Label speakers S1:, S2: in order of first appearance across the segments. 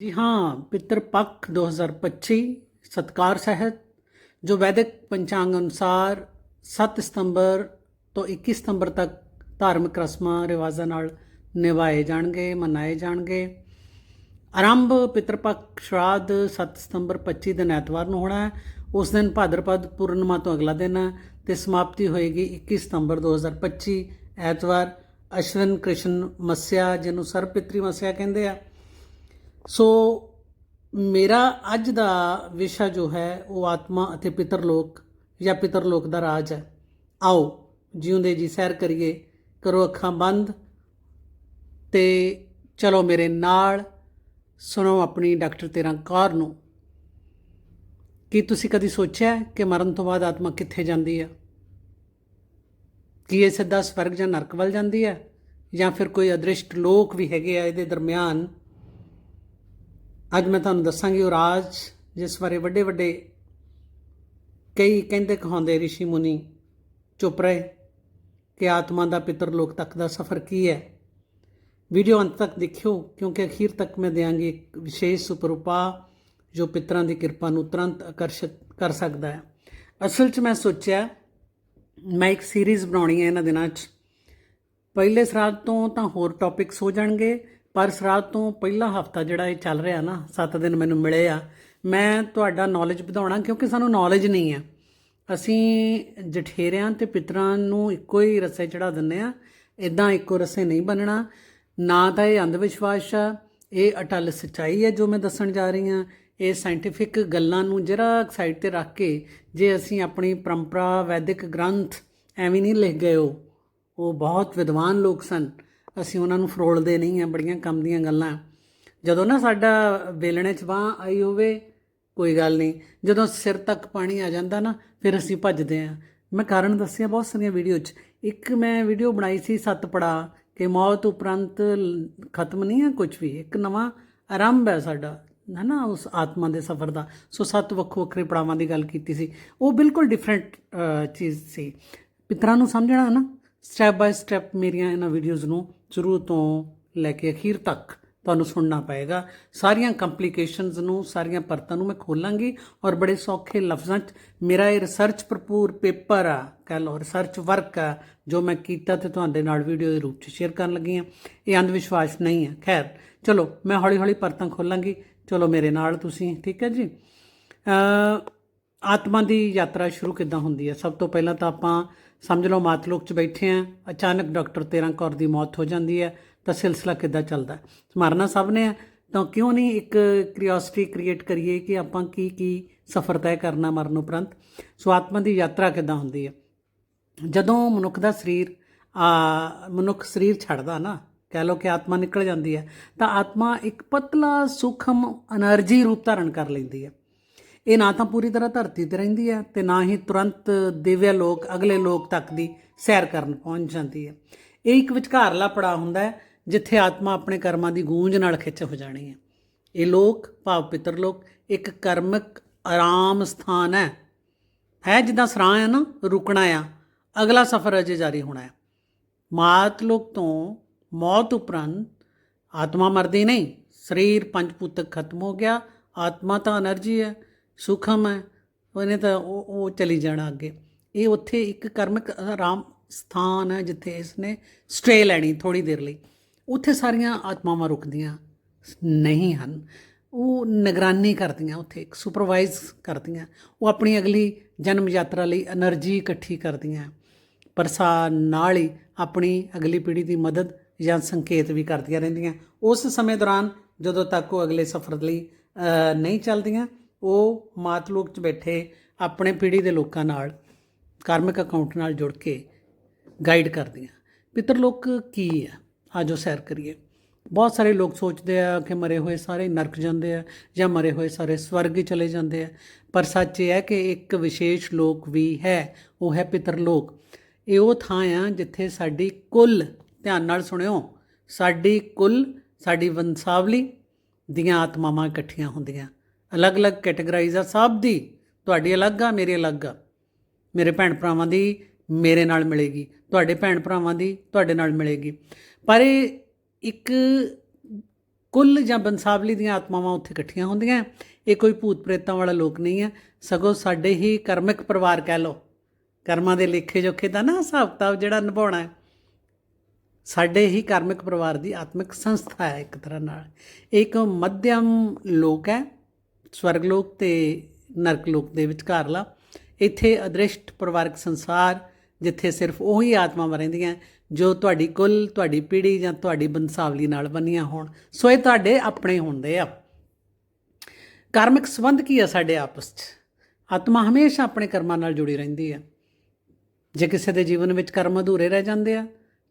S1: ਜੀ ਹਾਂ, ਪਿਤਰ ਪੱਖ 2025 ਸਤਕਾਰ ਸਹਿਤ, ਜੋ ਵੈਦਿਕ ਪੰਚਾਂਗ ਅਨੁਸਾਰ 7 ਸਤੰਬਰ ਤੋਂ 21 ਸਤੰਬਰ ਤੱਕ ਧਾਰਮਿਕ ਰਸਮਾਂ ਰਿਵਾਜ਼ਾਂ ਨਾਲ ਨਿਭਾਏ ਜਾਣਗੇ, ਮਨਾਏ ਜਾਣਗੇ। ਆਰੰਭ ਪਿਤਰ ਪੱਖ ਸ਼ਰਾਧ 7 ਸਤੰਬਰ 25 ਦਿਨ ਐਤਵਾਰ ਨੂੰ ਹੋਣਾ ਹੈ। ਉਸ ਦਿਨ ਭਾਦਰਪਦ ਪੂਰਨਿਮਾ ਤੋਂ ਅਗਲਾ ਦਿਨ ਹੈ ਤੇ ਸਮਾਪਤੀ ਹੋਏਗੀ 21 ਸਤੰਬਰ 2025 ਐਤਵਾਰ। ਅਸ਼ਵਨ ਕ੍ਰਿਸ਼ਨ ਮੱਸਿਆ, ਜਿਹਨੂੰ ਸਰਪਿਤਰੀ ਮੱਸਿਆ ਕਹਿੰਦੇ ਆ ਸੋ ਮੇਰਾ ਅੱਜ ਦਾ ਵਿਸ਼ਾ ਜੋ ਹੈ, ਉਹ ਆਤਮਾ ਅਤੇ ਪਿਤਰ ਲੋਕ ਜਾਂ ਪਿਤਰ ਲੋਕ ਦਾ ਰਾਜ ਹੈ। ਆਓ, ਜਿਉਂਦੇ ਜੀ, ਸੈਰ ਕਰੀਏ, ਕਰੋ ਅੱਖਾਂ ਬੰਦ ਤੇ ਚਲੋ ਮੇਰੇ ਨਾਲ ਸੁਣੋ ਆਪਣੀ ਡਾਕਟਰ ਤੇਰਾ ਕੌਰ ਨੂੰ। ਕੀ ਤੁਸੀਂ ਕਦੀ ਸੋਚਿਆ ਕਿ ਮਰਨ ਤੋਂ ਬਾਅਦ ਆਤਮਾ ਕਿੱਥੇ ਜਾਂਦੀ ਹੈ? ਕੀ ਇਹ ਸਿੱਧਾ ਸਵਰਗ ਜਾਂ ਨਰਕ ਵੱਲ ਜਾਂਦੀ ਹੈ? ਜਾਂ ਫਿਰ ਕੋਈ ਅਦ੍ਰਿਸ਼ਟ ਲੋਕ ਵੀ ਹੈਗੇ ਆ ਇਹਦੇ ਦਰਮਿਆਨ ਅੱਜ ਮੈਂ ਤੁਹਾਨੂੰ ਦੱਸਾਂਗੀ ਉਹ ਰਾਜ ਜਿਸ ਬਾਰੇ ਵੱਡੇ ਵੱਡੇ ਕਈ ਕਹਿੰਦੇ ਕਹਾਉਂਦੇ ਰਿਸ਼ੀ ਮੁਨੀ ਚੁੱਪ ਰਹੇ ਕਿ ਆਤਮਾ ਦਾ ਪਿਤਰ ਲੋਕ ਤੱਕ ਦਾ ਸਫ਼ਰ ਕੀ ਹੈ। ਵੀਡੀਓ ਅੰਤ ਤੱਕ ਦੇਖਿਓ, ਕਿਉਂਕਿ ਅਖੀਰ ਤੱਕ ਮੈਂ ਦਿਆਂਗੀ ਇੱਕ ਵਿਸ਼ੇਸ਼ ਸੁਪਰ ਉਪਾਅ ਜੋ ਪਿਤਰਾਂ ਦੀ ਕਿਰਪਾ ਨੂੰ ਤੁਰੰਤ ਆਕਰਸ਼ਿਤ ਕਰ ਸਕਦਾ ਹੈ। ਅਸਲ 'ਚ ਮੈਂ ਸੋਚਿਆ, ਮੈਂ ਇੱਕ ਸੀਰੀਜ਼ ਬਣਾਉਣੀ ਹੈ ਇਹਨਾਂ ਦਿਨਾਂ 'ਚ। ਪਹਿਲੇ ਸਰਾਧ ਤੋਂ ਤਾਂ ਹੋਰ ਟੌਪਿਕਸ ਹੋ ਜਾਣਗੇ ਪਰ ਸਰਾਧ ਤੋਂ ਪਹਿਲਾ ਹਫਤਾ ਜਿਹੜਾ ਇਹ ਚੱਲ ਰਿਹਾ ਨਾ 7 ਦਿਨ ਮੈਨੂੰ ਮਿਲੇ ਆ। ਮੈਂ ਤੁਹਾਡਾ ਨੌਲੇਜ ਵਧਾਉਣਾ ਕਿਉਂਕਿ ਸਾਨੂੰ ਨੌਲੇਜ ਨਹੀਂ ਆ। ਅਸੀਂ ਜਠੇਰਿਆਂ ਤੇ ਪਿਤਰਾਂ ਨੂੰ ਇੱਕੋ ਹੀ ਰਸੇ ਚੜਾ ਦਿੰਨੇ ਆ। ਇਦਾਂ ਇੱਕੋ ਰਸੇ ਨਹੀਂ ਬਣਨਾ ਨਾ ਤਾਂ ਇਹ ਅੰਧ ਵਿਸ਼ਵਾਸ ਆ, ਇਹ ਅਟਲ ਸੱਚਾਈ ਹੈ ਜੋ ਮੈਂ ਦੱਸਣ ਜਾ ਰਹੀ ਹਾਂ। ਇਹ ਸਾਇੰਟੀਫਿਕ ਗੱਲਾਂ ਨੂੰ ਜਰਾ ਸਾਈਡ ਤੇ ਰੱਖ ਕੇ ਜੇ ਅਸੀਂ ਆਪਣੀ ਪਰੰਪਰਾ, ਵੈਦਿਕ ਗ੍ਰੰਥ ਐਵੇਂ ਨਹੀਂ ਲਿਖ ਗਏ ਉਹ ਬਹੁਤ ਵਿਦਵਾਨ ਲੋਕ ਸਨ। ਅਸੀਂ ਉਹਨਾਂ ਨੂੰ ਫਰੋਲਦੇ ਨਹੀਂ ਆ ਬੜੀਆਂ ਕੰਮ ਦੀਆਂ ਗੱਲਾਂ। ਜਦੋਂ ਨਾ ਸਾਡਾ ਵੇਲਣੇ 'ਚ ਬਾਹ ਆਈ ਹੋਵੇ, ਕੋਈ ਗੱਲ ਨਹੀਂ। ਜਦੋਂ ਸਿਰ ਤੱਕ ਪਾਣੀ ਆ ਜਾਂਦਾ ਨਾ, ਫਿਰ ਅਸੀਂ ਭੱਜਦੇ ਆ ਮੈਂ ਕਾਰਨ ਦੱਸਿਆ ਬਹੁਤ ਸਾਰੀਆਂ ਵੀਡੀਓ 'ਚ। ਇੱਕ ਮੈਂ ਵੀਡੀਓ ਬਣਾਈ ਸੀ ਸੱਤ ਪੜਾ ਕਿ ਮੌਤ ਉਪਰੰਤ ਖਤਮ ਨਹੀਂ ਹੈ ਕੁਝ ਵੀ। ਇੱਕ ਨਵਾਂ ਆਰੰਭ ਹੈ ਸਾਡਾ ਹੈ ਨਾ ਉਸ ਆਤਮਾ ਦੇ ਸਫ਼ਰ ਦਾ। ਸੋ ਸੱਤ ਵੱਖੋ ਵੱਖਰੇ ਪੜਾਵਾਂ ਦੀ ਗੱਲ ਕੀਤੀ ਸੀ। ਉਹ ਬਿਲਕੁਲ ਡਿਫਰੈਂਟ ਚੀਜ਼ ਸੀ। ਪਿਤਰਾਂ ਨੂੰ ਸਮਝਣਾ ਨਾ। ਸਟੈਪ ਬਾਈ ਸਟੈਪ ਮੇਰੀਆਂ ਇਹਨਾਂ ਵੀਡੀਓਜ਼ ਨੂੰ ਸ਼ੁਰੂ ਤੋਂ ਲੈ ਕੇ ਅਖੀਰ ਤੱਕ ਤੁਹਾਨੂੰ ਸੁਣਨਾ ਪਏਗਾ। ਸਾਰੀਆਂ ਕੰਪਲਿਕੇਸ਼ਨਸ ਨੂੰ, ਸਾਰੀਆਂ ਪਰਤਾਂ ਨੂੰ ਮੈਂ ਖੋਲਾਂਗੀ ਔਰ ਬੜੇ ਸੌਖੇ ਲਫ਼ਜ਼ਾਂ 'ਚ ਮੇਰਾ ਇਹ ਰਿਸਰਚ ਭਰਪੂਰ ਪੇਪਰ ਆ, ਕਹਿ ਲਓ ਰਿਸਰਚ ਵਰਕ ਆ, ਜੋ ਮੈਂ ਕੀਤਾ ਤੇ ਤੁਹਾਡੇ ਨਾਲ ਵੀਡੀਓ ਦੇ ਰੂਪ 'ਚ ਸ਼ੇਅਰ ਕਰਨ ਲੱਗੀ ਹਾਂ। ਇਹ ਅੰਧ ਵਿਸ਼ਵਾਸ ਨਹੀਂ ਹੈ। ਖੈਰ, ਚਲੋ, ਮੈਂ ਹੌਲੀ ਹੌਲੀ ਪਰਤਾਂ ਖੋਲਾਂਗੀ। ਚਲੋ, ਮੇਰੇ ਨਾਲ ਤੁਸੀਂ, ਠੀਕ ਹੈ ਜੀ? ਆਤਮਾ ਦੀ ਯਾਤਰਾ ਸ਼ੁਰੂ ਕਿੱਦਾਂ ਹੁੰਦੀ ਹੈ? ਸਭ ਤੋਂ ਪਹਿਲਾਂ ਤਾਂ ਆਪਾਂ ਸਮਝ ਲਓ ਮਾਤਲੋਕ 'ਚ ਬੈਠੇ ਆ, ਅਚਾਨਕ ਡਾਕਟਰ 13 ਕੌਰ ਦੀ ਮੌਤ ਹੋ ਜਾਂਦੀ ਹੈ, ਤਾਂ ਸਿਲਸਿਲਾ ਕਿੱਦਾਂ ਚੱਲਦਾ ਸਮਾਰਨਾ ਸਭ ਨੇ ਤਾਂ ਕਿਉਂ ਨਹੀਂ ਇੱਕ ਕਿਉਰਿਓਸਿਟੀ ਕ੍ਰੀਏਟ ਕਰੀਏ ਕਿ ਆਪਾਂ ਕੀ ਕੀ ਸਫ਼ਰ ਤੈਅ ਕਰਨਾ ਮਰਨ ਉਪਰੰਤ? ਸੋ ਆਤਮਾ ਦੀ ਯਾਤਰਾ ਕਿੱਦਾਂ ਹੁੰਦੀ ਹੈ? ਜਦੋਂ ਮਨੁੱਖ ਦਾ ਸਰੀਰ, ਆ, ਮਨੁੱਖ ਸਰੀਰ ਛੱਡਦਾ ਨਾ, ਕਹਿ ਲੋ ਕਿ ਆਤਮਾ ਨਿਕਲ ਜਾਂਦੀ ਹੈ, ਤਾਂ ਆਤਮਾ ਇੱਕ ਪਤਲਾ, ਸੂਖਮ એનર્ਜੀ ਰੂਪ ਧਾਰਨ ਕਰ ਲੈਂਦੀ ਹੈ। ਇਹ ਨਾ ਤਾਂ ਪੂਰੀ ਤਰ੍ਹਾਂ ਧਰਤੀ ਤੇ ਰਹਿੰਦੀ ਹੈ ਤੇ ਨਾ ਹੀ ਤੁਰੰਤ ਦਿਵਯ ਲੋਕ ਅਗਲੇ ਲੋਕ ਤੱਕ ਦੀ ਸੈਰ ਕਰਨ ਪਹੁੰਚ ਜਾਂਦੀ ਹੈ। ਇਹ ਇੱਕ ਵਿਚਕਾਰਲਾ ਪੜਾ ਹੁੰਦਾ ਹੈ, ਜਿੱਥੇ ਆਤਮਾ ਆਪਣੇ ਕਰਮਾਂ ਦੀ ਗੂੰਜ ਨਾਲ ਖਿੱਚ ਹੋ ਜਾਣੀ ਹੈ। ਇਹ ਲੋਕ, ਭਾਵ ਪਿਤਰ ਲੋਕ, ਇੱਕ ਕਰਮਿਕ ਆਰਾਮ ਸਥਾਨ ਹੈ। ਹੈ ਜਿੱਦਾਂ ਸਰਾਂ ਹੈ ਨਾ, ਰੁਕਣਾ ਆ, ਅਗਲਾ ਸਫ਼ਰ ਅਜੇ ਜਾਰੀ ਹੋਣਾ ਹੈ। ਮਾਤ ਲੋਕ ਤੋਂ ਮੌਤ ਉਪਰੰਤ ਆਤਮਾ ਮਰਦੀ ਨਹੀਂ, ਸਰੀਰ ਪੰਜ ਪੂਤਕ ਖਤਮ ਹੋ ਗਿਆ, ਆਤਮਾ ਤਾਂ એનર્ਜੀ ਹੈ। ਸੂਖਮ ਹੈ, ਉਹਨੇ ਤਾਂ ਉਹ ਉਹ ਚਲੀ ਜਾਣਾ ਅੱਗੇ। ਇਹ ਉੱਥੇ ਇੱਕ ਕਰਮਕ ਆਰਾਮ ਸਥਾਨ ਹੈ, ਜਿੱਥੇ ਇਸ ਨੇ ਸਟੇ ਲੈਣੀ ਥੋੜੀ ਦੇਰ ਲਈ। ਉੱਥੇ ਸਾਰੀਆਂ ਆਤਮਾਵਾਂ ਰੁਕਦੀਆਂ, ਨਹੀਂ ਹਨ। ਉਹ ਨਿਗਰਾਨੀ ਕਰਦੀਆਂ ਉੱਥੇ, ਇੱਕ ਸੁਪਰਵਾਈਜ਼ ਕਰਦੀਆਂ। ਉਹ ਆਪਣੀ ਅਗਲੀ ਜਨਮ ਯਾਤਰਾ ਲਈ એનર્ਜੀ ਇਕੱਠੀ ਕਰਦੀਆਂ। ਪਰ ਸਾ ਨਾਲ ਹੀ ਆਪਣੀ ਅਗਲੀ ਪੀੜ੍ਹੀ ਦੀ ਮਦਦ ਜਾਂ ਸੰਕੇਤ ਵੀ ਕਰਦੀਆਂ ਰਹਿੰਦੀਆਂ। ਉਸ ਸਮੇਂ ਦੌਰਾਨ ਜਦੋਂ ਤੱਕ ਉਹ ਅਗਲੇ ਸਫ਼ਰ ਲਈ ਨਹੀਂ ਚੱਲਦੀਆਂ ਉਹ ਮਾਤਲੋਕ 'ਚ ਬੈਠੇ ਆਪਣੇ ਪੀੜ੍ਹੀ ਦੇ ਲੋਕਾਂ ਨਾਲ, ਕਾਰਮਿਕ ਅਕਾਊਂਟ ਨਾਲ ਜੁੜ ਕੇ ਗਾਈਡ ਕਰਦੀਆਂ। ਪਿੱਤਰ ਲੋਕ ਕੀ ਆ? ਆਜੋ ਸੈਰ ਕਰੀਏ। ਬਹੁਤ ਸਾਰੇ ਲੋਕ ਸੋਚਦੇ ਆ ਕਿ ਮਰੇ ਹੋਏ ਸਾਰੇ ਨਰਕ ਜਾਂਦੇ ਆ ਜਾਂ ਮਰੇ ਹੋਏ ਸਾਰੇ ਸਵਰਗ ਹੀ ਚਲੇ ਜਾਂਦੇ ਆ। ਪਰ ਸੱਚ ਇਹ ਹੈ ਕਿ ਇੱਕ ਵਿਸ਼ੇਸ਼ ਲੋਕ ਵੀ ਹੈ, ਉਹ ਹੈ ਪਿਤਰ ਲੋਕ। ਇਹ ਉਹ ਥਾਂ ਆ ਜਿੱਥੇ ਸਾਡੀ ਕੁੱਲ, ਧਿਆਨ ਨਾਲ ਸੁਣਿਓ, ਸਾਡੀ ਕੁੱਲ, ਸਾਡੀ ਵੰਸਾਵਲੀ ਦੀਆਂ ਆਤਮਾਵਾਂ ਇਕੱਠੀਆਂ ਹੁੰਦੀਆਂ। ਅਲੱਗ-ਅਲੱਗ ਕੈਟਾਗਰਾਈਜ਼ ਆ, ਸਭ ਦੀ ਤੁਹਾਡੀ ਅਲੱਗ ਆ, ਮੇਰੀ ਅਲੱਗ ਆ। ਮੇਰੇ ਭੈਣ ਭਰਾਵਾਂ ਦੀ ਮੇਰੇ ਨਾਲ ਮਿਲੇਗੀ, ਤੁਹਾਡੇ ਭੈਣ ਭਰਾਵਾਂ ਦੀ ਤੁਹਾਡੇ ਨਾਲ ਮਿਲੇਗੀ। ਪਰ ਇਹ ਇੱਕ ਕੁੱਲ ਜਾਂ ਬੰਸਾਵਲੀ ਦੀਆਂ ਆਤਮਾਵਾਂ ਉੱਥੇ ਇਕੱਠੀਆਂ ਹੁੰਦੀਆਂ, ਇਹ ਕੋਈ ਭੂਤ ਪ੍ਰੇਤਾਂ ਵਾਲਾ ਲੋਕ ਨਹੀਂ ਹੈ। ਸਗੋਂ ਸਾਡੇ ਹੀ ਕਰਮਿਕ ਪਰਿਵਾਰ ਕਹਿ ਲਓ। ਕਰਮਾਂ ਦੇ ਲੇਖੇ ਜੋਖੇ ਦਾ ਨਾ ਹਿਸਾਬ ਕਿਤਾਬ ਜਿਹੜਾ ਨਿਭਾਉਣਾ ਹੈ। ਸਾਡੇ ਹੀ ਕਰਮਿਕ ਪਰਿਵਾਰ ਦੀ ਆਤਮਿਕ ਸੰਸਥਾ ਹੈ ਇੱਕ ਤਰ੍ਹਾਂ ਨਾਲ। ਇਹ ਇੱਕ ਮੱਧਮ ਲੋਕ ਹੈ। ਸਵਰਗ ਲੋਕ ਤੇ ਨਰਕ ਲੋਕ ਦੇ ਵਿਚਕਾਰਲਾ ਇੱਥੇ ਅਦ੍ਰਿਸ਼ਟ ਪਰਿਵਾਰਕ ਸੰਸਾਰ, ਜਿੱਥੇ ਸਿਰਫ ਉਹੀ ਆਤਮਾਵਾਂ ਰਹਿੰਦੀਆਂ, ਜੋ ਤੁਹਾਡੀ ਕੁੱਲ, ਤੁਹਾਡੀ ਪੀੜ੍ਹੀ ਜਾਂ ਤੁਹਾਡੀ ਬੰਸਾਵਲੀ ਨਾਲ ਬੰਨੀਆਂ ਹੋਣ। ਸੋ ਇਹ ਤੁਹਾਡੇ ਆਪਣੇ ਹੁੰਦੇ ਆ। ਕਾਰਮਿਕ ਸੰਬੰਧ ਕੀ ਆ ਸਾਡੇ ਆਪਸ 'ਚ? ਆਤਮਾ ਹਮੇਸ਼ਾ ਆਪਣੇ ਕਰਮਾਂ ਨਾਲ ਜੁੜੀ ਰਹਿੰਦੀ ਆ। ਜੇ ਕਿਸੇ ਦੇ ਜੀਵਨ ਵਿੱਚ ਕਰਮ ਅਧੂਰੇ ਰਹਿ ਜਾਂਦੇ ਆ,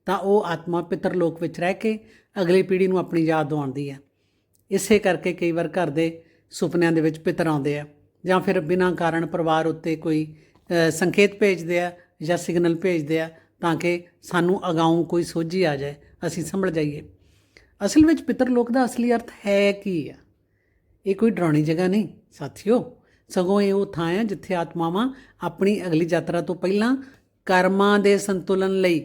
S1: ਤਾਂ ਉਹ ਆਤਮਾ ਪਿਤਰ ਲੋਕ ਵਿੱਚ ਰਹਿ ਕੇ ਅਗਲੀ ਪੀੜ੍ਹੀ ਨੂੰ ਆਪਣੀ ਯਾਦ ਦਿਵਾਉਂਦੀ ਆ। ਇਸੇ ਕਰਕੇ ਕਈ ਵਾਰ ਘਰ ਦੇ ਸੁਪਨਿਆਂ ਦੇ ਵਿੱਚ ਪਿਤਰ ਆਉਂਦੇ ਆ ਜਾਂ ਫਿਰ ਬਿਨਾਂ ਕਾਰਨ ਪਰਿਵਾਰ ਉੱਤੇ ਕੋਈ ਸੰਕੇਤ ਭੇਜਦੇ ਆ ਜਾਂ ਸਿਗਨਲ ਭੇਜਦੇ ਆ ਤਾਂ ਕਿ ਸਾਨੂੰ ਅਗਾਊਂ ਕੋਈ ਸੋਝੀ ਆ ਜਾਏ, ਅਸੀਂ ਸੰਭਲ ਜਾਈਏ। ਅਸਲ ਵਿੱਚ ਪਿਤਰ ਲੋਕ ਦਾ ਅਸਲੀ ਅਰਥ ਹੈ ਕੀ ਆ? ਇਹ ਕੋਈ ਡਰਾਉਣੀ ਜਗ੍ਹਾ ਨਹੀਂ, ਸਾਥੀਓ। ਸਗੋਂ ਇਹ ਉਹ ਥਾਂ ਹੈ ਜਿੱਥੇ ਆਤਮਾਵਾਂ ਆਪਣੀ ਅਗਲੀ ਯਾਤਰਾ ਤੋਂ ਪਹਿਲਾਂ ਕਰਮਾਂ ਦੇ ਸੰਤੁਲਨ ਲਈ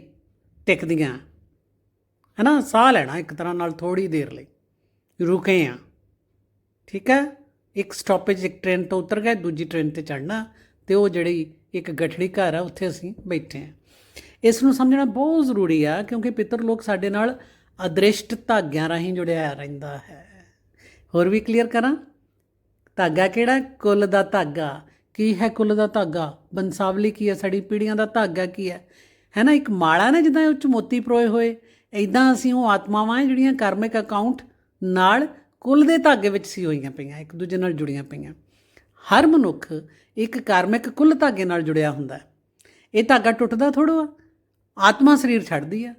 S1: ਟਿਕਦੀਆਂ। ਹੈ ਨਾ ਸਾਹ ਲੈਣਾ ਇੱਕ ਤਰ੍ਹਾਂ ਨਾਲ ਥੋੜੀ ਦੇਰ ਲਈ। ਰੁਕੇ ਆ। ਠੀਕ ਹੈ? ਇੱਕ ਸਟਾਪੇਜ ਇੱਕ ਟ੍ਰੇਨ ਤੋਂ ਉਤਰ ਗਏ, ਦੂਜੀ ਟ੍ਰੇਨ ਤੇ ਚੜਨਾ ਤੇ ਉਹ ਜਿਹੜੀ ਇੱਕ ਗਠੜੀ ਘਰ ਆ, ਉੱਥੇ ਅਸੀਂ ਬੈਠੇ ਆ ਇਸ ਨੂੰ ਸਮਝਣਾ ਬਹੁਤ ਜ਼ਰੂਰੀ ਆ, ਕਿਉਂਕਿ ਪਿੱਤਰ ਲੋਕ ਸਾਡੇ ਨਾਲ ਅਦ੍ਰਿਸ਼ਟ ਧਾਗਿਆਂ ਰਾਹੀਂ ਜੁੜਿਆ ਰਹਿੰਦਾ ਹੈ। ਹੋਰ ਵੀ ਕਲੀਅਰ ਕਰਾਂ? ਧਾਗਾ ਕਿਹੜਾ? ਕੁੱਲ ਦਾ ਧਾਗਾ। ਕੀ ਹੈ ਕੁੱਲ ਦਾ ਧਾਗਾ? ਬੰਸਾਵਲੀ ਕੀ ਹੈ? ਸਾਡੀ ਪੀੜ੍ਹੀਆਂ ਦਾ ਧਾਗਾ ਕੀ ਹੈ? ਹੈ ਨਾ, ਇੱਕ ਮਾਲਾ ਨਾ ਜਿੱਦਾਂ ਉਹ ਚ ਮੋਤੀ ਪਰੋਏ ਹੋਏ। ਐਦਾਂ ਅਸੀਂ ਉਹ ਆਤਮਾਵਾਂ ਹੈ ਜਿਹੜੀਆਂ ਕਾਰਮਿਕ ਅਕਾਊਂਟ ਨਾਲ ਕੁੱਲ ਦੇ ਧਾਗੇ ਵਿੱਚ ਸੀ ਹੋਈਆਂ ਪਈਆਂ, ਇੱਕ ਦੂਜੇ ਨਾਲ ਜੁੜੀਆਂ ਪਈਆਂ। ਹਰ ਮਨੁੱਖ ਇੱਕ ਕਾਰਮਿਕ ਕੁੱਲ ਧਾਗੇ ਨਾਲ ਜੁੜਿਆ ਹੁੰਦਾ ਹੈ। ਇਹ ਧਾਗਾ ਟੁੱਟਦਾ ਥੋੜੋ ਆ ਆਤਮਾ ਸਰੀਰ ਛੱਡਦੀ ਆ।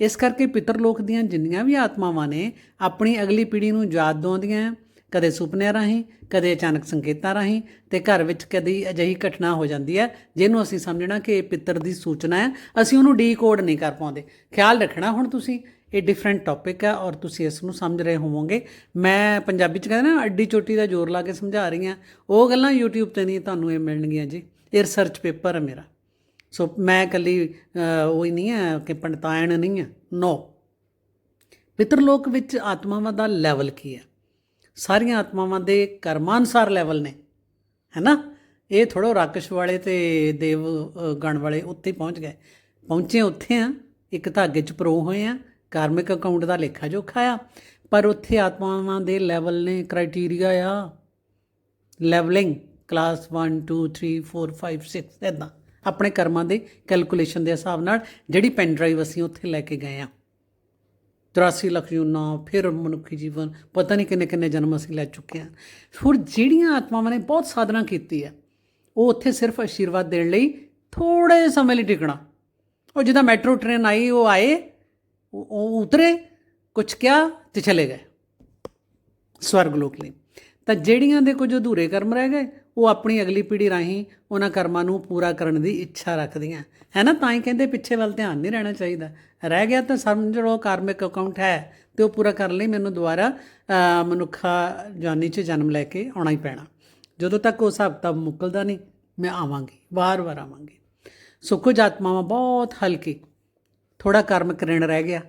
S1: ਇਸ ਕਰਕੇ ਪਿਤਰ ਲੋਕ ਦੀਆਂ ਜਿੰਨੀਆਂ ਵੀ ਆਤਮਾਵਾਂ ਨੇ, ਆਪਣੀ ਅਗਲੀ ਪੀੜ੍ਹੀ ਨੂੰ ਯਾਦ ਦਿਵਾਉਂਦੀਆਂ ਕਦੇ ਸੁਪਨਿਆਂ ਰਾਹੀਂ, ਕਦੇ ਅਚਾਨਕ ਸੰਕੇਤਾਂ ਰਾਹੀਂ, ਤੇ ਘਰ ਵਿੱਚ ਕਦੀ ਅਜਿਹੀ ਘਟਨਾ ਹੋ ਜਾਂਦੀ ਹੈ ਜਿਹਨੂੰ ਅਸੀਂ ਸਮਝਣਾ ਕਿ ਇਹ ਪਿੱਤਰ ਦੀ ਸੂਚਨਾ ਹੈ ਅਸੀਂ ਉਹਨੂੰ ਡੀਕੋਡ ਨਹੀਂ ਕਰ ਪਾਉਂਦੇ। ਖਿਆਲ ਰੱਖਣਾ ਹੁਣ ਤੁਸੀਂ ਇਹ ਡਿਫਰੈਂਟ ਟੌਪਿਕ ਹੈ ਔਰ ਤੁਸੀਂ ਇਸ ਨੂੰ ਸਮਝ ਰਹੇ ਹੋਵੋਗੇ। ਮੈਂ ਪੰਜਾਬੀ ਚ ਕਹਿੰਦੇ ਨਾ ਅੱਡੀ ਚੋਟੀ ਦਾ ਜ਼ੋਰ ਲਾ ਕੇ ਸਮਝਾ ਰਹੀ ਹਾਂ। ਉਹ ਗੱਲਾਂ YouTube ਤੇ ਨਹੀਂ ਤੁਹਾਨੂੰ ਇਹ ਮਿਲਣਗੀਆਂ ਜੀ। ਇਹ ਰਿਸਰਚ ਪੇਪਰ ਹੈ ਮੇਰਾ। ਸੋ ਮੈਂ ਇਕੱਲੀ ਅਹ, ਉਹ ਹੀ ਨਹੀਂ ਹੈ ਕਿ ਪੰਡਤਾਇਣ ਨਹੀਂ ਹੈ ਨੋ ਪਿਤਰ ਲੋਕ ਵਿੱਚ ਆਤਮਾਵਾਂ ਦਾ ਲੈਵਲ ਕੀ ਹੈ ਸਾਰੀਆਂ ਆਤਮਾਵਾਂ ਦੇ ਕਰਮਾਨੁਸਾਰ ਲੈਵਲ ਨੇ। ਹੈਨਾ? ਇਹ ਥੋੜੋ ਰਾਕਸ਼ ਵਾਲੇ ਤੇ ਦੇਵ ਗਣ ਵਾਲੇ ਉੱਥੇ ਹੀ ਪਹੁੰਚ ਗਏ। ਪਹੁੰਚੇ ਉੱਥੇ ਆ। ਇੱਕ ਧਾਗੇ ਚ ਪਰੋ ਹੋਏ ਆ। ਕਾਰਮਿਕ ਅਕਾਊਂਟ ਦਾ ਲੇਖਾ ਜੋਖਾ ਆ, ਪਰ ਉੱਥੇ ਆਤਮਾਵਾਂ ਦੇ ਲੈਵਲ ਨੇ ਕ੍ਰਾਈਟੇਰੀਆ ਆ। ਲੈਵਲਿੰਗ ਕਲਾਸ 1 2 3 4 5 6 ਇਦਾਂ ਆਪਣੇ ਕਰਮਾਂ ਦੇ ਕੈਲਕੂਲੇਸ਼ਨ ਦੇ ਹਿਸਾਬ ਨਾਲ ਜਿਹੜੀ ਪੈਨ ਡਰਾਈਵ ਅਸੀਂ ਉੱਥੇ ਲੈ ਕੇ ਗਏ ਆ। 83 ਲੱਖ ਜੂਨਾ ਫਿਰ ਮਨੁੱਖੀ ਜੀਵਨ, ਪਤਾ ਨਹੀਂ ਕਿੰਨੇ ਕਿੰਨੇ ਜਨਮ ਅਸੀਂ ਲੈ ਚੁੱਕੇ ਹਾਂ ਹੋਰ ਜਿਹੜੀਆਂ ਆਤਮਾਵਾਂ ਨੇ ਬਹੁਤ ਸਾਧਨਾ ਕੀਤੀ ਹੈ ਉਹ ਉੱਥੇ ਸਿਰਫ ਆਸ਼ੀਰਵਾਦ ਦੇਣ ਲਈ ਥੋੜੇ ਸਮੇਂ ਲਈ ਟਿਕਣਾ। ਉਹ ਜਿੱਦਾਂ ਮੈਟਰੋ ਟ੍ਰੇਨ ਆਈ, ਉਹ ਆਏ ਉਹ ਉਤਰੇ ਕੁਝ ਕਿਹਾ ਤੇ ਚਲੇ ਗਏ ਸਵਰਗ ਲੋਕ ਲਈ ਤਾਂ ਜਿਹੜੀਆਂ ਦੇ ਕੁਝ ਅਧੂਰੇ ਕਰਮ ਰਹਿ ਗਏ ਉਹ ਆਪਣੀ ਅਗਲੀ ਪੀੜ੍ਹੀ ਰਾਹੀਂ ਉਹਨਾਂ ਕਰਮਾਂ ਨੂੰ ਪੂਰਾ ਕਰਨ ਦੀ ਇੱਛਾ ਰੱਖਦੀਆਂ ਹੈ ਨਾ ਤਾਂ ਹੀ ਕਹਿੰਦੇ ਪਿੱਛੇ ਵੱਲ ਧਿਆਨ ਨਹੀਂ ਰਹਿਣਾ ਚਾਹੀਦਾ ਰਹਿ ਗਿਆ ਤਾਂ ਸਮਝ ਲਓ ਕਾਰਮਿਕ ਅਕਾਊਂਟ ਹੈ ਤੇ ਉਹ ਪੂਰਾ ਕਰਨ ਲਈ ਮੈਨੂੰ ਦੁਬਾਰਾ ਅ, ਮਨੁੱਖਾ ਜਾਨੀ 'ਚ ਜਨਮ ਲੈ ਕੇ ਆਉਣਾ ਹੀ ਪੈਣਾ ਜਦੋਂ ਤੱਕ ਉਹ ਹਿਸਾਬ ਕਿਤਾਬ ਮੁੱਕਲਦਾ ਨਹੀਂ ਮੈਂ ਆਵਾਂਗੀ ਵਾਰ-ਵਾਰ ਆਵਾਂਗੀ ਸੋ ਕੁਝ ਆਤਮਾਵਾਂ ਬਹੁਤ ਹਲਕੀ ਥੋੜਾ ਕਰਮਿਕ ਰਿਣ ਰਹਿ ਗਿਆ।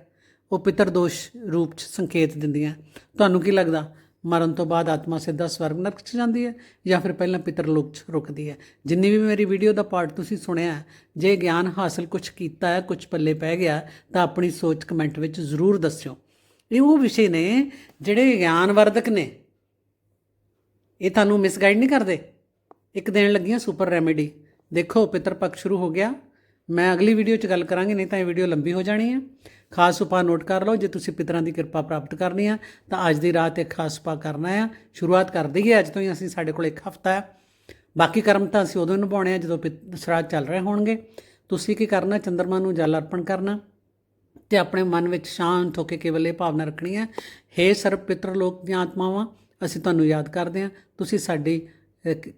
S1: ਉਹ ਪਿਤਰ ਦੋਸ਼ ਰੂਪ ਚ ਸੰਕੇਤ ਦਿੰਦੀਆਂ। ਤੁਹਾਨੂੰ ਕੀ ਲੱਗਦਾ, ਮਰਨ ਤੋਂ ਬਾਅਦ ਆਤਮਾ ਸਿੱਧਾ ਸਵਰਗ ਨਰਕ ਚ ਜਾਂਦੀ ਹੈ ਜਾਂ ਫਿਰ ਪਹਿਲਾਂ ਪਿਤਰ ਲੋਕ ਚ ਰੁਕਦੀ ਹੈ? ਜਿੰਨੀ ਵੀ ਮੇਰੀ ਵੀਡੀਓ ਦਾ ਪਾਰਟ ਤੁਸੀਂ ਸੁਣਿਆ, ਜੇ ਗਿਆਨ ਹਾਸਲ ਕੁਝ ਕੀਤਾ ਹੈ ਕੁਝ ਪੱਲੇ ਪੈ ਗਿਆ, ਤਾਂ ਆਪਣੀ ਸੋਚ ਕਮੈਂਟ ਵਿੱਚ ਜ਼ਰੂਰ ਦੱਸਿਓ। ਇਹ ਉਹ ਵਿਸ਼ੇ ਨੇ ਜਿਹੜੇ ਗਿਆਨਵਰਧਕ ਨੇ। ਇਹ ਤੁਹਾਨੂੰ ਮਿਸਗਾਈਡ ਨਹੀਂ ਕਰਦੇ। ਇੱਕ ਦੇਣ ਲੱਗੀਆਂ ਸੁਪਰ ਰੈਮੇਡੀ ਦੇਖੋ, ਪਿਤਰ ਪੱਖ ਸ਼ੁਰੂ ਹੋ ਗਿਆ। ਮੈਂ ਅਗਲੀ ਵੀਡੀਓ 'ਚ ਗੱਲ ਕਰਾਂਗੇ, ਨਹੀਂ ਤਾਂ ਇਹ ਵੀਡੀਓ ਲੰਬੀ ਹੋ ਜਾਣੀ ਹੈ। ਖਾਸ ਉਪਾਅ ਨੋਟ ਕਰ ਲਓ, ਜੇ ਤੁਸੀਂ ਪਿਤਰਾਂ ਦੀ ਕਿਰਪਾ ਪ੍ਰਾਪਤ ਕਰਨੀ ਆ ਤਾਂ ਅੱਜ ਦੀ ਰਾਤ ਇੱਕ ਖਾਸ ਉਪਾਅ ਕਰਨਾ ਆ ਸ਼ੁਰੂਆਤ ਕਰ ਦਈਏ, ਅੱਜ ਤੋਂ ਹੀ ਅਸੀਂ ਸਾਡੇ ਕੋਲ ਇੱਕ ਹਫਤਾ ਹੈ। ਬਾਕੀ ਕਰਮ ਤਾਂ ਅਸੀਂ ਉਦੋਂ ਹੀ ਨਿਭਾਉਣੇ ਆ, ਜਦੋਂ ਪਿਤ- ਸਰਾਧ ਚੱਲ ਰਹੇ ਹੋਣਗੇ। ਤੁਸੀਂ ਕੀ ਕਰਨਾ, ਚੰਦਰਮਾ ਨੂੰ ਜਲ ਅਰਪਣ ਕਰਨਾ ਤੇ ਆਪਣੇ ਮਨ ਵਿੱਚ ਸ਼ਾਂਤ ਹੋ ਕੇ ਕੇਵਲ ਇਹ ਭਾਵਨਾ ਰੱਖਣੀ ਹੈ, ਹੇ ਸਰਬ ਪਿਤਰ ਲੋਕ ਦੀਆਂ ਆਤਮਾਵਾਂ, ਅਸੀਂ ਤੁਹਾਨੂੰ ਯਾਦ ਕਰਦੇ ਹਾਂ। ਤੁਸੀਂ ਸਾਡੀ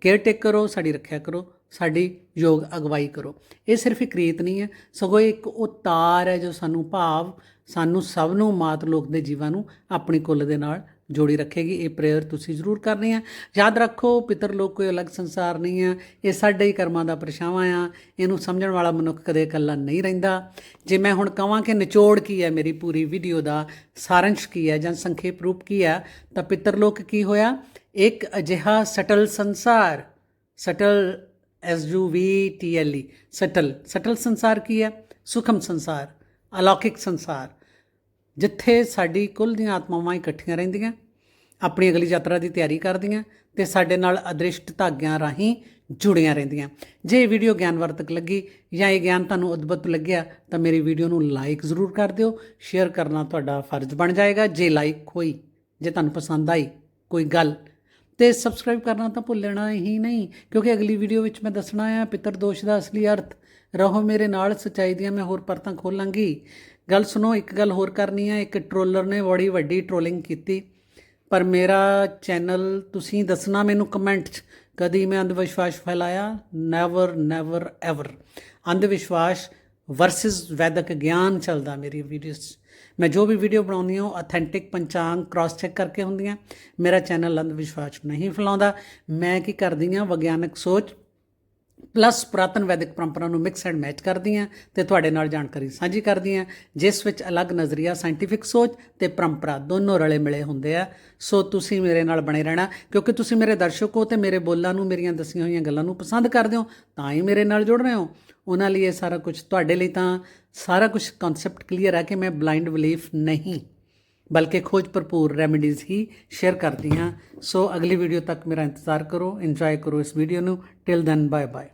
S1: ਕੇਅਰ ਟੇਕ ਕਰੋ ਸਾਡੀ ਰੱਖਿਆ ਕਰੋ। ਸਾਡੀ ਯੋਗ ਅਗਵਾਈ ਕਰੋ। ਇਹ ਸਿਰਫ ਇੱਕ ਰੀਤ ਨਹੀਂ ਹੈ, ਸਗੋਂ ਇੱਕ ਉਹ ਤਾਰ ਹੈ ਜੋ ਸਾਨੂੰ ਭਾਵ, ਸਾਨੂੰ ਸਭ ਨੂੰ ਮਾਤ ਲੋਕ ਦੇ ਜੀਵਾਂ ਨੂੰ ਆਪਣੀ ਕੁੱਲ ਦੇ ਨਾਲ ਜੋੜੀ ਰੱਖੇਗੀ। ਇਹ ਪ੍ਰੇਅਰ ਤੁਸੀਂ ਜ਼ਰੂਰ ਕਰਨੀ ਹੈ ਯਾਦ ਰੱਖੋ, ਪਿਤਰ ਲੋਕ ਕੋਈ ਅਲੱਗ ਸੰਸਾਰ ਨਹੀਂ ਹੈ ਇਹ ਸਾਡੇ ਹੀ ਕਰਮਾਂ ਦਾ ਪਰਛਾਵਾਂ ਆ। ਇਹਨੂੰ ਸਮਝਣ ਵਾਲਾ ਮਨੁੱਖ ਕਦੇ ਇਕੱਲਾ ਨਹੀਂ ਰਹਿੰਦਾ। ਜੇ ਮੈਂ ਹੁਣ ਕਹਾਂ ਕਿ ਨਿਚੋੜ ਕੀ ਹੈ ਮੇਰੀ ਪੂਰੀ ਵੀਡੀਓ ਦਾ, ਸਾਰੰਸ਼ ਕੀ ਹੈ ਜਾਂ ਸੰਖੇਪ ਰੂਪ ਕੀ ਹੈ, ਤਾਂ ਪਿਤਰ ਲੋਕ ਕੀ ਹੋਇਆ? ਇੱਕ ਅਜਿਹਾ ਸਟਲ ਸੰਸਾਰ, subtle S U V T L E subtle subtle ਸੰਸਾਰ ਕੀ ਹੈ? ਸੁਖਮ ਸੰਸਾਰ, ਅਲੌਕਿਕ ਸੰਸਾਰ। ਜਿੱਥੇ ਸਾਡੀ ਕੁੱਲ ਦੀਆਂ ਆਤਮਾਵਾਂ ਇਕੱਠੀਆਂ ਰਹਿੰਦੀਆਂ, ਆਪਣੀ ਅਗਲੀ ਯਾਤਰਾ ਦੀ ਤਿਆਰੀ ਕਰਦੀਆਂ ਤੇ ਸਾਡੇ ਨਾਲ ਅਦ੍ਰਿਸ਼ਟ ਧਾਗਿਆਂ ਰਾਹੀਂ ਜੁੜੀਆਂ ਰਹਿੰਦੀਆਂ। ਜੇ ਇਹ ਵੀਡੀਓ ਗਿਆਨਵਰਤਕ ਲੱਗੀ ਜਾਂ ਇਹ ਗਿਆਨ ਤੁਹਾਨੂੰ ਅਦਭੁਤ ਲੱਗਿਆ, ਤਾਂ ਮੇਰੀ ਵੀਡੀਓ ਨੂੰ ਲਾਈਕ ਜ਼ਰੂਰ ਕਰ ਦਿਓ। ਸ਼ੇਅਰ ਕਰਨਾ ਤੁਹਾਡਾ ਫਰਜ਼ ਬਣ ਜਾਏਗਾ। ਜੇ ਲਾਈਕ ਹੋਈ, ਜੇ ਤੁਹਾਨੂੰ ਪਸੰਦ ਆਈ, ਕੋਈ ਗੱਲ ਤੇ ਸਬਸਕ੍ਰਾਈਬ ਕਰਨਾ ਤਾਂ ਭੁੱਲਣਾ ਹੀ ਨਹੀਂ, ਕਿਉਂਕਿ ਅਗਲੀ ਵੀਡੀਓ ਵਿੱਚ ਮੈਂ ਦੱਸਣਾ ਆ, ਪਿੱਤਰ ਦੋਸ਼ ਦਾ ਅਸਲੀ ਅਰਥ। ਰਹੋ ਮੇਰੇ ਨਾਲ, ਸਚਾਈ ਦੀਆਂ ਮੈਂ ਹੋਰ ਪਰਤਾਂ ਖੋਲਾਂਗੀ। ਗੱਲ ਸੁਣੋ, ਇੱਕ ਗੱਲ ਹੋਰ ਕਰਨੀ ਹੈ ਇੱਕ ਟ੍ਰੋਲਰ ਨੇ ਬੜੀ ਵੱਡੀ ਟ੍ਰੋਲਿੰਗ ਕੀਤੀ। ਪਰ ਮੇਰਾ ਚੈਨਲ ਤੁਸੀਂ ਦੱਸਣਾ ਮੈਨੂੰ ਕਮੈਂਟ 'ਚ, ਕਦੀ ਮੈਂ ਅੰਧ ਵਿਸ਼ਵਾਸ ਫੈਲਾਇਆ? ਨੈਵਰ ਨੈਵਰ ਐਵਰ ਅੰਧ ਵਿਸ਼ਵਾਸ ਵਰਸਸ ਵੈਦਿਕ ਗਿਆਨ ਚੱਲਦਾ ਮੇਰੀ ਵੀਡੀਓਜ਼ 'ਚ। ਮੈਂ ਜੋ ਵੀ ਵੀਡੀਓ ਬਣਾਉਂਦੀ ਹਾਂ ਅਥੈਂਟਿਕ ਪੰਚਾਂਗ ਕ੍ਰਾਸ ਚੈੱਕ ਕਰਕੇ ਹੁੰਦੀਆਂ ਮੇਰਾ ਚੈਨਲ ਅੰਧ ਵਿਸ਼ਵਾਸ ਨਹੀਂ ਫੈਲਾਉਂਦਾ। ਮੈਂ ਕੀ ਕਰਦੀ ਹਾਂ, ਵਿਗਿਆਨਕ ਸੋਚ ਪਲੱਸ ਪੁਰਾਤਨ ਵੈਦਿਕ ਪਰੰਪਰਾ ਨੂੰ ਮਿਕਸ ਐਂਡ ਮੈਚ ਕਰਦੀ ਕਰਦੀਆਂ ਤੇ ਤੁਹਾਡੇ ਨਾਲ ਜਾਣਕਾਰੀ ਸਾਂਝੀ ਕਰਦੀ ਕਰਦੀਆਂ ਜਿਸ ਵਿੱਚ ਅਲੱਗ ਨਜ਼ਰੀਆ ਸਾਇੰਟੀਫਿਕ ਸੋਚ ਤੇ ਪਰੰਪਰਾ ਦੋਨੋਂ ਰਲੇ ਮਿਲੇ ਹੁੰਦੇ ਆ। ਸੋ ਤੁਸੀਂ ਮੇਰੇ ਨਾਲ ਬਣੇ ਰਹਿਣਾ, ਕਿਉਂਕਿ ਤੁਸੀਂ ਮੇਰੇ ਦਰਸ਼ਕ ਹੋ ਤੇ ਮੇਰੇ ਬੋਲਾਂ ਨੂੰ, ਮੇਰੀਆਂ ਦੱਸੀਆਂ ਹੋਈਆਂ ਗੱਲਾਂ ਨੂੰ ਪਸੰਦ ਕਰਦੇ ਹੋ, ਤਾਂ ਹੀ ਮੇਰੇ ਨਾਲ ਜੁੜ ਰਹੇ ਹੋ। ਉਹਨਾਂ ਲਈ ਇਹ ਸਾਰਾ ਕੁਝ, ਤੁਹਾਡੇ ਲਈ ਤਾਂ ਸਾਰਾ ਕੁਝ ਕਨਸੈਪਟ ਕਲੀਅਰ ਹੈ ਕਿ ਮੈਂ ਬਲਾਈਂਡ ਬਲੀਫ ਨਹੀਂ, ਬਲਕਿ ਖੋਜ ਭਰਪੂਰ ਰੈਮੇਡੀਜ਼ ਹੀ ਸ਼ੇਅਰ ਕਰਦੀ ਹਾਂ। ਸੋ ਅਗਲੀ ਵੀਡੀਓ ਤੱਕ ਮੇਰਾ ਇੰਤਜ਼ਾਰ ਕਰੋ ਇੰਜੋਏ ਕਰੋ ਇਸ ਵੀਡੀਓ ਨੂੰ। Till then bye bye